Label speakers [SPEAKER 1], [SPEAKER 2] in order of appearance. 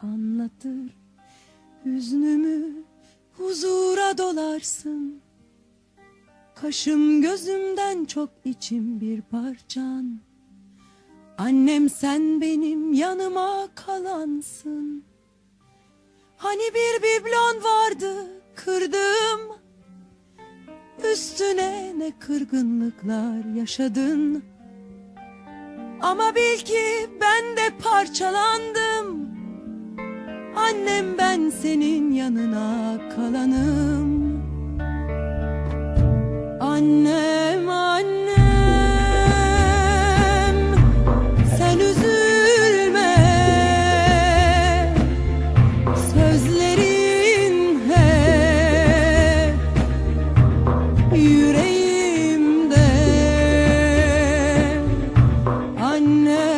[SPEAKER 1] anlatır. Hüznümü huzura dolarsın. Kaşım gözümden çok içim bir parçan. Annem sen benim yanıma kalansın. Hani bir biblon vardı kırdım Üstüne ne kırgınlıklar yaşadın. Ama bil ki ben de parçalandım annem ben senin yanına kalanım. Annem annem sen üzülme. Sözlerin hep yüreğimde. Annem